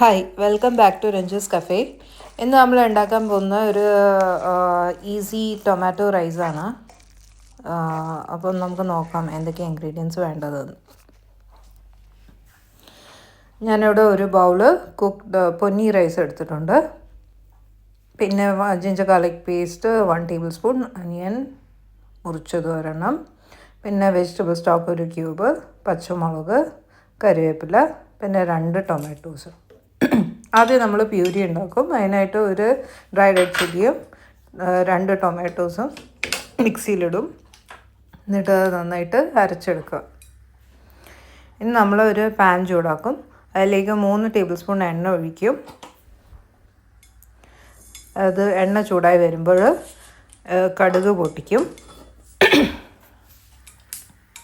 Hi welcome back to Ranju's cafe ഇന്ന് നമ്മൾ ഉണ്ടാക്കാൻ പോകുന്ന ഒരു ഈസി ടൊമാറ്റോ റൈസാണ് അപ്പം നമുക്ക് നോക്കാം എന്തൊക്കെ ഇൻഗ്രീഡിയൻസ് വേണ്ടതെന്ന് ഞാനിവിടെ ഒരു ബൗൾ കുക്ക്ഡ് പൊന്നി റൈസ് എടുത്തിട്ടുണ്ട്. പിന്നെ ginger garlic paste one tablespoon onion മുറിച്ചത് ഒരെണ്ണം. പിന്നെ വെജിറ്റബിൾ സ്റ്റോക്ക് ഒരു ക്യൂബ് പച്ചമുളക് കറിവേപ്പില പിന്നെ രണ്ട് ടൊമാറ്റോസ് ആദ്യം നമ്മൾ പ്യൂരി ഉണ്ടാക്കും. അതിനായിട്ട് ഒരു ഡ്രൈ റെഡ് ചില്ലിയും രണ്ട് ടൊമാറ്റോസും മിക്സിയിലിടും എന്നിട്ട് അത് നന്നായിട്ട് അരച്ചെടുക്കുക. ഇനി നമ്മൾ ഒരു പാൻ ചൂടാക്കും. അതിലേക്ക് മൂന്ന് ടേബിൾ സ്പൂൺ എണ്ണ ഒഴിക്കും. അത് എണ്ണ ചൂടായി വരുമ്പോൾ കടുക് പൊട്ടിക്കും.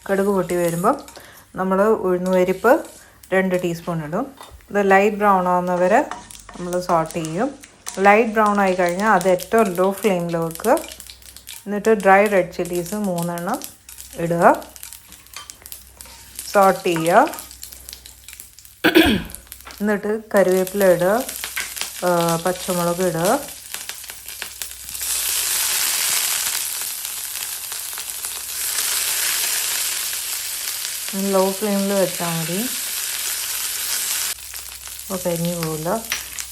കടുക് പൊട്ടി വരുമ്പം നമ്മൾ ഉഴുന്നുപരിപ്പ് രണ്ട് ടീസ്പൂൺ ഇടും. ഇത് ലൈറ്റ് ബ്രൗൺ ആവുന്നവരെ നമ്മൾ സോട്ട് ചെയ്യും. ലൈറ്റ് ബ്രൗൺ ആയി കഴിഞ്ഞാൽ അത് ഏറ്റവും ലോ ഫ്ലെയിമിൽ വെക്കുക എന്നിട്ട് ഡ്രൈ റെഡ് ചില്ലീസ് മൂന്നെണ്ണം ഇടുക. സോട്ട് ചെയ്യുക. എന്നിട്ട് കറിവേപ്പില ഇടുക. പച്ചമുളക് ഇടുക. ലോ ഫ്ലെയിമിൽ വെച്ചാൽ മതി. അപ്പോൾ കരിഞ്ഞു പോകില്ല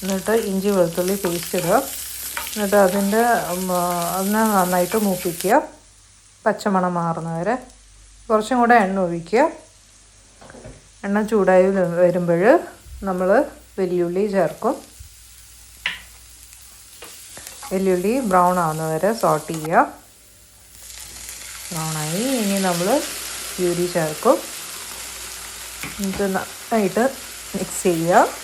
എന്നിട്ട് ഇഞ്ചി വെളുത്തുള്ളി പേസ്റ്റ് ഇടുക. എന്നിട്ട് അതിന്റെ അതിനെ നന്നായിട്ട് മൂപ്പിക്കുക. പച്ചമണം മാറുന്നവരെ. കുറച്ചും കൂടെ എണ്ണ ഒഴിക്കുക. എണ്ണ ചൂടായി വരുമ്പോൾ നമ്മൾ വെല്ലുള്ളി ചേർക്കും. വെല്ലുള്ളി ബ്രൗൺ ആവുന്നവരെ സോട്ട് ചെയ്യുക. ബ്രൗണായി ഇനി നമ്മൾ പ്യൂരി ചേർക്കും. എന്നിട്ട് നന്നായിട്ട് മിക്സ് ചെയ്യുക.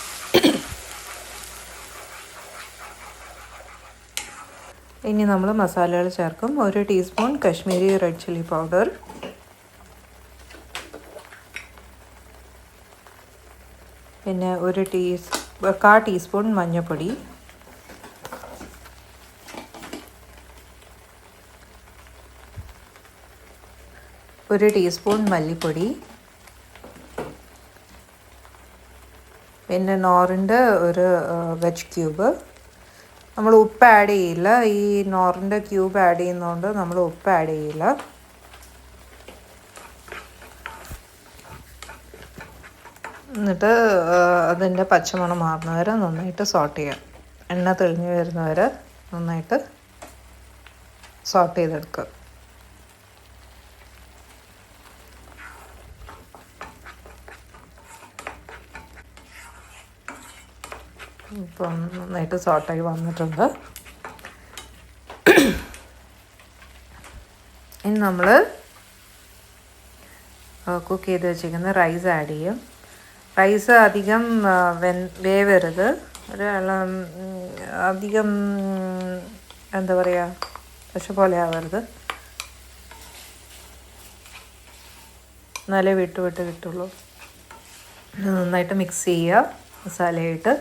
ഇനി നമ്മൾ മസാലകൾ ചേർക്കും. ഒരു teaspoon Kashmiri red chilli powder. പിന്നെ ഒരു ടീസ് കാ ടീസ്പൂൺ മഞ്ഞൾപ്പൊടി ഒരു ടീസ്പൂൺ മല്ലിപ്പൊടി. പിന്നെ നോറിന്റെ ഒരു വെജ് ക്യൂബ്. നമ്മൾ ഉപ്പ് ആഡ് ചെയ്യില്ല. ഈ നോറിന്റെ ക്യൂബ് ആഡ് ചെയ്യുന്നതുകൊണ്ട് നമ്മൾ ഉപ്പ് ആഡ് ചെയ്യില്ല. എന്നിട്ട് അതിന്റെ പച്ചമണം മാറുന്നവരെ നന്നായിട്ട് സോട്ട് ചെയ്യാം. എണ്ണ തെളിഞ്ഞ് വരുന്നവരെ നന്നായിട്ട് സോട്ട് ചെയ്തെടുക്കുക. ഇപ്പം നന്നായിട്ട് സോട്ടായി വന്നിട്ടുണ്ട്. ഇനി നമ്മൾ കുക്ക് ചെയ്ത് വെച്ചിരിക്കുന്ന റൈസ് ആഡ് ചെയ്യും. റൈസ് അധികം വെൻ വേവരുത്. ഒരു അധികം എന്താ പറയുക പശ പോലെ ആവരുത്. എന്നാലേ വിട്ട് വിട്ട് കിട്ടുള്ളൂ. നന്നായിട്ട് മിക്സ് ചെയ്യുക മസാലയായിട്ട്.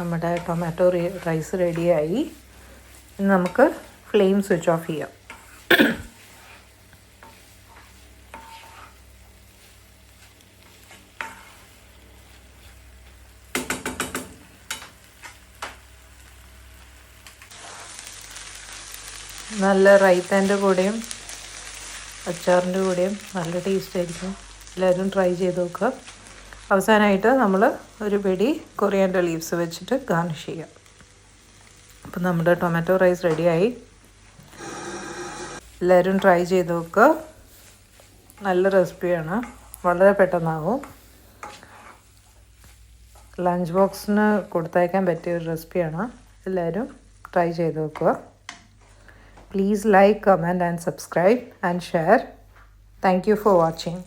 നമ്മുടെ ടൊമാറ്റോ റൈസ് റെഡിയായി നമുക്ക് ഫ്ലെയിം സ്വിച്ച് ഓഫ് ചെയ്യാം. നല്ല റൈത്തന്റെ കൂടെയും അച്ചാറിന്റെ കൂടെയും നല്ല ടേസ്റ്റ് ആയിരിക്കും. എല്ലാവരും ട്രൈ ചെയ്ത് നോക്കുക. അവസാനമായിട്ട് നമ്മൾ ഒരു പിടി കൊറിയാൻഡർ ലീവ്സ് വെച്ചിട്ട് ഗാർണിഷ് ചെയ്യാം. അപ്പം നമ്മുടെ ടൊമാറ്റോ റൈസ് റെഡിയായി എല്ലാവരും ട്രൈ ചെയ്ത് നോക്കുക നല്ല റെസിപ്പിയാണ് വളരെ പെട്ടെന്നാകും ലഞ്ച് ബോക്സിന് കൊടുത്തയക്കാൻ പറ്റിയ ഒരു റെസിപ്പിയാണ് എല്ലാവരും ട്രൈ ചെയ്ത് നോക്കുക please like comment and subscribe and share thank you for watching